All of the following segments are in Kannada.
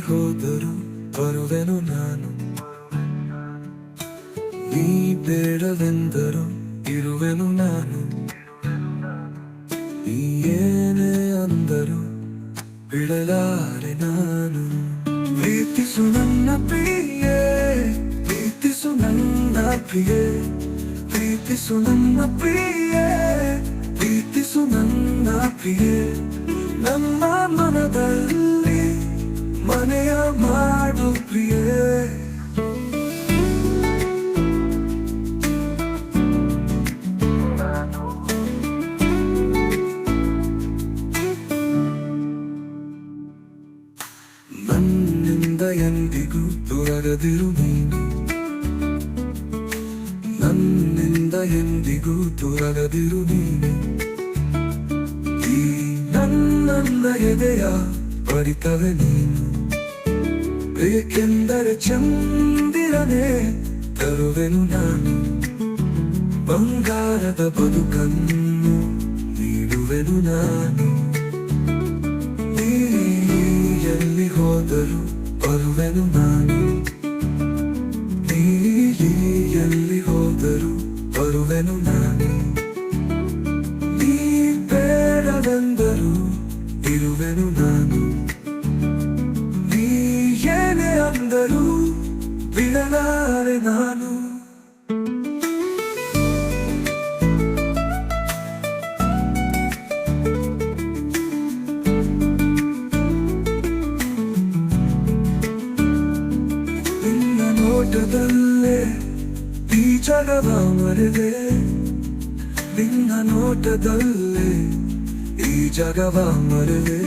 ಹೋದರು ಬರುವೆನು ನಾನು. ನೀ ಬೇಡವೆಂದರು ಇರುವೆನು ನಾನು. ನೀ ಏನೇ ಅಂದರು ಬಿಡಲಾರೆ ನಾನು. ಪ್ರೀತಿಸು ನನ್ನ ಪ್ರಿಯೆ, ಪ್ರೀತಿಸು ನನ್ನ ಪ್ರಿಯ, ಪ್ರೀತಿಸು ನನ್ನ ಪ್ರಿಯೆ, ಪ್ರೀತಿಸು ನನ್ನ ಪ್ರಿಯೆ. ನಮ್ಮ ಮನದಲ್ಲಿ ಮನೆಯ ಮಾಡು ಪ್ರಿಯೆ ನನ್ನಿಂದ ಎಂದಿಗೂ ತೊರಗದಿರು ನೀನು ನನ್ನಿಂದ ಎಂದಿಗೂ ತೊರಗದಿರು ನೀನು ಈ ನನ್ನ ಎದೆಯ ಬರಿತವೆ ನೀನು ಬೇಕೆಂದರೆ ಚಂದಿರನೆ ತರುವೆನು ನಾನು ಬಂಗಾರದ ಬದುಕನ್ನು ನೀಡುವೆನು ನಾನು ನೀ ಎಲ್ಲಿ ಹೋದರು ಬರುವೆನು ನಾನು ನೀ ಎಲ್ಲಿ ಹೋದರು ಬರುವೆನು ನಾನು ನೀ ಬೇಡವೆಂದರು ಇರುವೆನು ನಾನು ಏನೇ ಅಂದರು ಬಿಡಲಾರೆ ನಾನು ನಿನ್ನ ನೋಟದಲ್ಲೇ ಈ ಜಗವ ಮರೆದೆ ನಿನ್ನ ನೋಟದಲ್ಲೇ ಈ ಜಗವ ಮರೆದೆ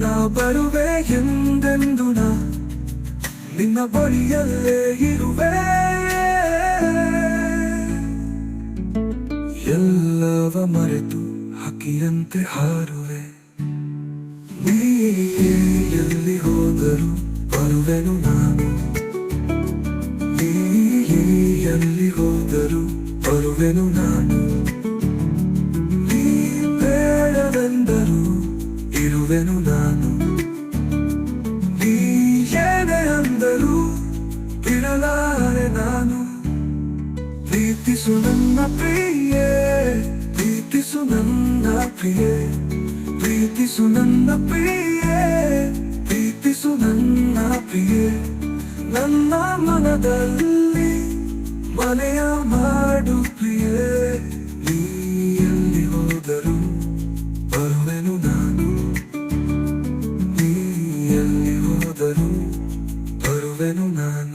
ನಾ ಬರುವೆ ಎಂದೆಂದು ನಾ? ನಿನ್ನ ಬಳಿಯಲ್ಲೇ ಇರುವೆ. ಎಲ್ಲವ ಮರೆತು ಹಕ್ಕಿಯಂತೆ ಹಾರುವೆ. ನೀ ಎಲ್ಲಿ ಹೋದರು ಬರುವೆನು ನಾನು. ನೀ ಎಲ್ಲಿ ಹೋದರು ಬರುವೆನು ನಾನು. ನೀ ಬೇಡವೆಂದರು ಇರುವೆನು ನಾನು. ನೀ ಅಂದರು ಬಿಡಲಾರೆ ನಾನು. ಪ್ರೀತಿಸು ನನ್ನ ಪ್ರಿಯೆ, ಪ್ರೀತಿಸು ನನ್ನ ಪ್ರಿಯೆ, ಪ್ರೀತಿಸು ನನ್ನ ಪ್ರಿಯೆ, ಪ್ರೀತಿಸು ನನ್ನ ಪ್ರಿಯೆ. ನನ್ನ ಮನದಲ್ಲಿ ಮನೆಯ ಮಾಡು ಪ್ರಿಯೆ. venuman.